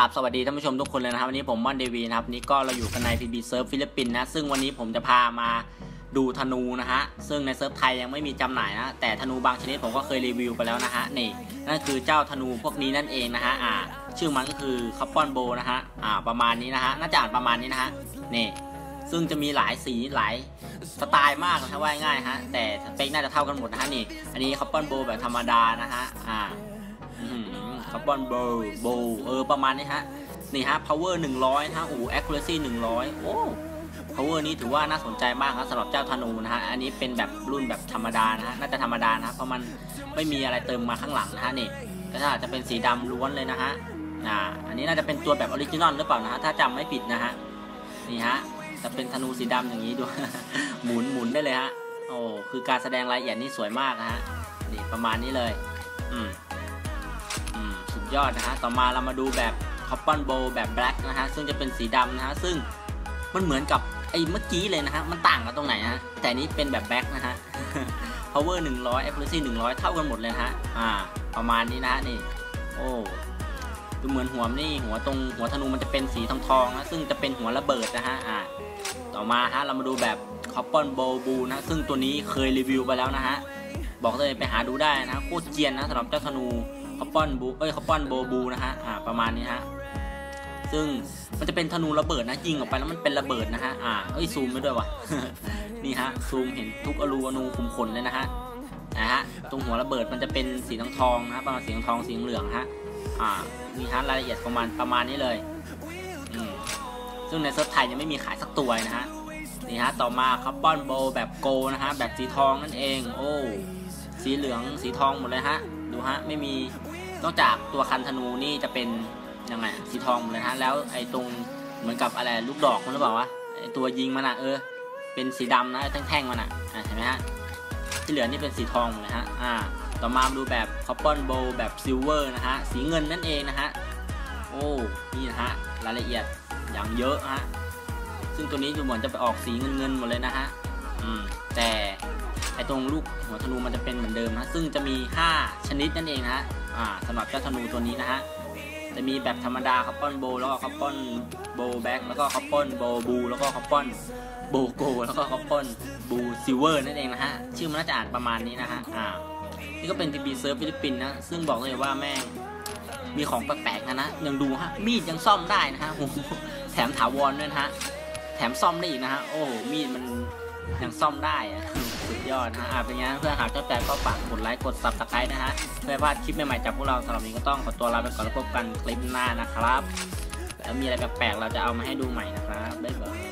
ราบสวัสดีท่านผู้ชมทุกคนเลยนะครับ วันนี้ผมม่อนเดวีนะครับนนี้ก็เราอยู่กันใน PB Surf ฟิลิปปินส์นะ ซึ่งวันนี้ผมจะพามาดูธนูนะฮะ ซึ่งในเซิร์ฟไทยยังไม่มีจำหน่ายนะ แต่ธนูบางชนิดผมก็เคยรีวิวไปแล้วนะฮะ นี่ นั่นคือเจ้าธนูพวกนี้นั่นเองนะฮะ อ่า ชื่อมันก็คือคัพปอนโบนะฮะ อ่า ประมาณนี้นะฮะ น่าจะอ่านประมาณนี้นะฮะ นี่ ซึ่งจะมีหลายสีหลายสไตล์มากนะว่าง่ายฮะ แต่สเปคน่าจะเท่ากันหมดนะฮะนี่ อันนี้คัพปอนโบแบบธรรมดานะฮะ อ่า คาร์บอนโบโบเออประมาณนี้ฮะ นี่ฮะ power 100นะฮะโอ้ accuracy 100 โอ้ power นี้ถือว่าน่าสนใจมากครับสำหรับเจ้าธนูนะฮะ อันนี้เป็นแบบรุ่นแบบธรรมดานะฮะ น่าจะธรรมดานะ เพราะมันไม่มีอะไรเติมมาข้างหลังนะฮะนี่ก็ถ้าจะเป็นสีดำล้วนเลยนะฮะอ่าอันนี้น่าจะเป็นตัวแบบออริจินอลหรือเปล่านะฮะ ถ้าจำไม่ผิดนะฮะ นี่ฮะ จะเป็นธนูสีดำอย่างนี้ดู หมุนหมุนได้เลยฮะ โอ้ คือการแสดงรายละเอียดนี่สวยมากนะฮะ นี่ประมาณนี้เลย อืม สุดยอดนะฮะต่อมาเรามาดูแบบคอปปอนโบแบบแบล็กนะฮะซึ่งจะเป็นสีดำนะฮะซึ่งมันเหมือนกับไอ้เมื่อกี้เลยนะฮะมันต่างกันตรงไหนฮะแต่นี้เป็นแบบแบล็กนะฮะ power 100 accuracy 100 เท่ากันหมดเลยฮะอ่าประมาณนี้นะฮะนี่โอ้ดูเหมือนหัวนี่หัวตรงหัวธนูมันจะเป็นสีทองทองนะซึ่งจะเป็นหัวระเบิดนะฮะอ่าต่อมาฮะเรามาดูแบบคอปปอนโบบูนะซึ่งตัวนี้เคยรีวิวไปแล้วนะฮะบอกเลยไปหาดูได้นะโคตรเจียนนะสำหรับเจ้าธนู คอปปอนบูเอ้ยคอปปอนโบบูนะฮะอ่าประมาณนี้ฮะซึ่งมันจะเป็นธนูระเบิดนะยิงออกไปแล้วมันเป็นระเบิดนะฮะอ่าเอ้ยซูมไปด้วยวะนี่ฮะซูมเห็นทุกอลูอนูคุมขนเลยนะฮะนะฮะตรงหัวระเบิดมันจะเป็นสีทองทองนะประมาณสีทองทองสีเหลืองฮะอ่านี่ฮะรายละเอียดประมาณประมาณนี้เลยอืมซึ่งในเซิร์ฟไทยยังไม่มีขายสักตัวนะฮะนี่ฮะต่อมาคอปปอนโบแบบโกนะฮะแบบสีทองนั่นเอง โอ้สีเหลืองสีทองหมดเลยฮะ ดูฮะไม่มีนอกจากตัวคันธนูนี่จะเป็นยังไงสีทองหมดเลยฮะแล้วไอ้ตรงเหมือนกับอะไรลูกดอกมันหรือเปล่าวะไอ้ตัวยิงมันอะเออ เป็นสีดำนะแท่งๆมันอะอะเห็นไหมฮะที่เหลือนี่เป็นสีทองหมดเลยฮะอ่าต่อมาดูแบบคอปปอนโบแบบซิลเวอร์นะฮะสีเงินนั่นเองนะฮะโอ้นี่นะฮะรายละเอียดอย่างเยอะฮะซึ่งตัวนี้ดูเหมือนจะไปออกสีเงินเงินหมดเลยนะฮะอืม ตรงลูกหัวธนูมันจะเป็นเหมือนเดิมนะ ซึ่งจะมี 5 ชนิดนั่นเองนะฮะสำหรับเจ้าธนูตัวนี้นะฮะ จะมีแบบธรรมดาคอปปอนโบ แล้วก็คอปปอนโบแบ็กแล้วก็คอปปอนโบบู แล้วก็คอปปอนโบโก แล้วก็คอปปอนบูซิเวอร์นั่นเองนะฮะ ชื่อมันน่าจะอ่านประมาณนี้นะฮะ อ่า นี่ก็เป็นทีบีเซิร์ฟฟิลิปปินส์นะ ซึ่งบอกเลยว่าแม่งมีของแปลกๆนะนะ ยังดูฮะ มีดยังซ่อมได้นะฮะโอ้แถมถาวรด้วยนะฮะ แถมซ่อมได้อีกนะฮะ โอ้โหมีดมันยังซ่อมได้อะ สุดยอดนะฮะอ่าเป็นไงเพื่อนหากชอบใจก็ฝากกดไลค์กดซับสไครต์นะฮะเพื่อพลาดคลิปใหม่ๆจากพวกเราสำหรับนนี้ก็ต้องขอตัวลาไปก่อนแล้วพบกันคลิปหน้านะครับแล้วมีอะไรแปลกๆเราจะเอามาให้ดูใหม่นะครับบ๊ายบาย